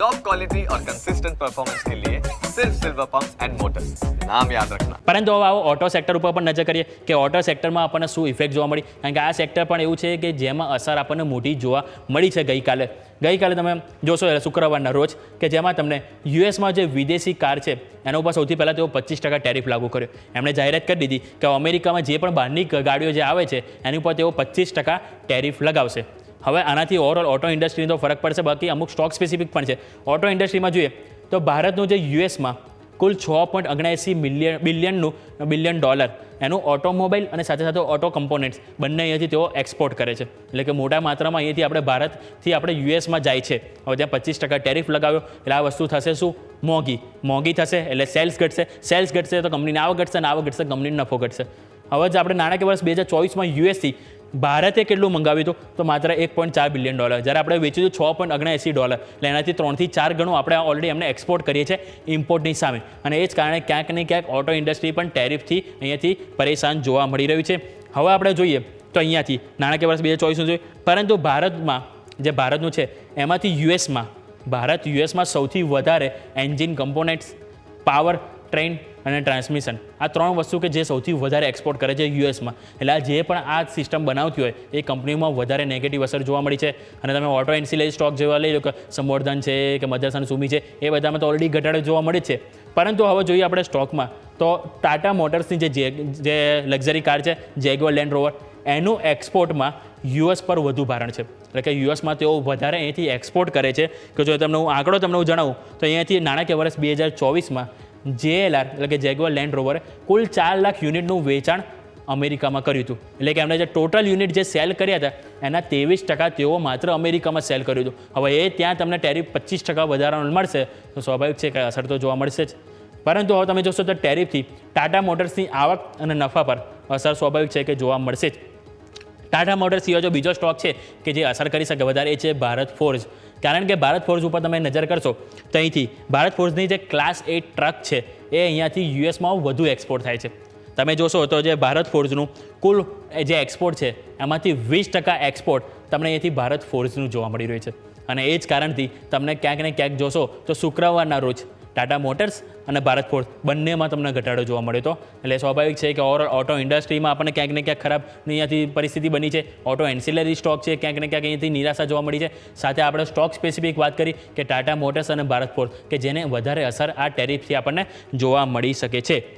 Top quality और consistent performance के लिए सिर्फ सिल्वर पंप्स एंड मोटर्स नाम याद रखना પરંતુ હવે આવો ઓટો સેક્ટર ઉપર પણ નજર કરીએ કે ઓટો સેક્ટરમાં આપણને શું ઇફેક્ટ જોવા મળી કારણ કે આ સેક્ટર પણ એવું છે કે જેમાં અસર આપણને મોટી જોવા મળી છે ગઈકાલે ગઈકાલે તમે જોશો એટલે શુક્રવારના રોજ કે જેમાં તમને યુએસમાં જે વિદેશી કાર છે એના ઉપર સૌથી પહેલાં તેઓ પચીસ ટકા ટેરિફ લાગુ કર્યો એમણે જાહેરાત કરી દીધી કે અમેરિકામાં જે પણ બહારની ગાડીઓ જે આવે છે એની ઉપર તેઓ પચીસ ટકા ટેરિફ લગાવશે હવે આનાથી ઓવરઓલ ઓટો ઇન્ડસ્ટ્રીનો તો ફરક પડશે, બાકી અમુક સ્ટોક સ્પેસિફિક પણ છે. ઓટો ઇન્ડસ્ટ્રીમાં જોઈએ, તો ભારતનું જે યુએસમાં કુલ છ પોઈન્ટ ઓગણએંસી મિલિયન બિલિયનનું બિલિયન ડોલર એનું ઓટોમોબાઈલ અને સાથે સાથે ઓટો કમ્પોનન્ટ્સ બંને અહીંયાથી તેઓ એક્સપોર્ટ કરે છે. એટલે કે મોટા માત્રામાં અહીંયાથી આપણે ભારતથી આપણે યુએસમાં જાય છે. હવે ત્યાં પચીસ ટકા ટેરિફ લગાવ્યો, એટલે આ વસ્તુ થશે શું? મોંઘી. મોંઘી થશે, એટલે સેલ્સ ઘટશે. સેલ્સ ઘટશે તો કંપનીને આવક ઘટશે અને આવક ઘટશે કંપનીને નફો ઘટશે. હવે જ આપણે નાણાકીય વર્ષ બે હજાર ચોવીસમાં યુએસથી ભારતે કેટલું મંગાવ્યું હતું? તો માત્ર એક પોઈન્ટ ચાર બિલિયન ડોલર. જ્યારે આપણે વેચ્યું હતું છ પોઈન્ટ ઓગણએંસી ડોલર. એટલે એનાથી ત્રણથી ચાર ગણું આપણે ઓલરેડી એમને એક્સપોર્ટ કરીએ છીએ ઇમ્પોર્ટની સામે. અને એ જ કારણે ક્યાંક ને ક્યાંક ઓટો ઇન્ડસ્ટ્રી પણ ટેરિફથી અહીંયાથી પરેશાન જોવા મળી રહ્યું છે. હવે આપણે જોઈએ તો અહીંયાથી, નાણાકીય વર્ષ બે હજાર ચોવીસનું જોઈએ. પરંતુ ભારતમાં, જે ભારતનું છે, એમાંથી યુએસમાં, ભારત યુએસમાં સૌથી વધારે એન્જિન કમ્પોનેન્ટ્સ પાવર ટ્રેન અને ટ્રાન્સમિશન. આ ત્રણ વસ્તુ કે જે સૌથી વધારે એક્સપોર્ટ કરે છે યુએસમાં. એટલે આ જે પણ આ સિસ્ટમ બનાવતી હોય, એ કંપનીમાં વધારે નેગેટિવ અસર જોવા મળી છે. અને તમે ઓટો એન્સિલેજ સ્ટોક જેવા લઈ લો કે સંવર્ધન છે કે મધરસન સુમી છે, એ બધામાં તો ઓલરેડી ઘટાડો જોવા મળે છે. પરંતુ હવે જોઈએ આપણે સ્ટોકમાં તો ટાટા મોટર્સની જે જે લક્ઝરી કાર છે જેગવર લેન્ડ રોવર એનું એક્સપોર્ટમાં યુએસ પર વધુ ભારણ છે. એટલે કે યુએસમાં તેઓ વધારે અહીંથી એક્સપોર્ટ કરે છે. કે જો તમને હું આંકડો તમને હું જણાવું, તો અહીંયાથી નાણાકીય વર્ષ બે હજાર ચોવીસમાં જેએલઆર એટલે કે જેગવર લેન્ડ રોવરે કુલ ચાર લાખ યુનિટનું વેચાણ અમેરિકામાં કર્યું હતું. એટલે કે એમણે જે ટોટલ યુનિટ જે સેલ કર્યા હતા, એના ત્રેવીસ ટકા તેઓ માત્ર અમેરિકામાં સેલ કર્યું હતું. હવે એ ત્યાં તમને ટેરિફ પચીસ ટકા વધારાનો મળશે, તો સ્વાભાવિક છે કે અસર તો જોવા મળશે જ. પરંતુ હવે તમે જોશો તો ટેરિફથી ટાટા મોટર્સની આવક અને નફા પર અસર સ્વાભાવિક છે કે જોવા મળશે જ. ટાટા મોટર્સ સિવાય જો બીજો સ્ટોક છે કે જે અસર કરી શકે વધારે, એ છે ભારત ફોર્જ. કારણ કે ભારત ફોર્જ ઉપર તમે નજર કરશો તો અહીંથી ભારત ફોર્જની જે ક્લાસ એટ ટ્રક છે, એ અહીંયાથી યુએસમાં વધુ એક્સપોર્ટ થાય છે. તમે જોશો તો જે ભારત ફોર્જનું કુલ જે એક્સપોર્ટ છે, એમાંથી વીસ ટકા એક્સપોર્ટ તમને અહીંયાથી ભારત ફોર્જનું જોવા મળી રહ્યું છે. અને એ જ કારણથી તમને ક્યાંક ને ક્યાંક જોશો તો શુક્રવારના રોજ ટાટા મોટર્સ અને ભારત ફોર્સ બંનેમાં તમને ઘટાડો જોવા મળ્યો હતો એટલે સ્વાભાવિક છે કે ઓવરઓલ ઓટો ઇન્ડસ્ટ્રીમાં આપણને ક્યાંક ને ક્યાંક ખરાબ અહીંયાથી પરિસ્થિતિ બની છે. ઓટો એન્સિલરી સ્ટોક છે, ક્યાંક ને ક્યાંક અહીંયાથી નિરાશા જોવા મળી છે. સાથે આપણે સ્ટોક સ્પેસિફિક વાત કરી કે ટાટા મોટર્સ અને ભારત ફોર્સ કે જેને વધારે અસર આ ટેરિફથી આપણને જોવા મળી શકે છે.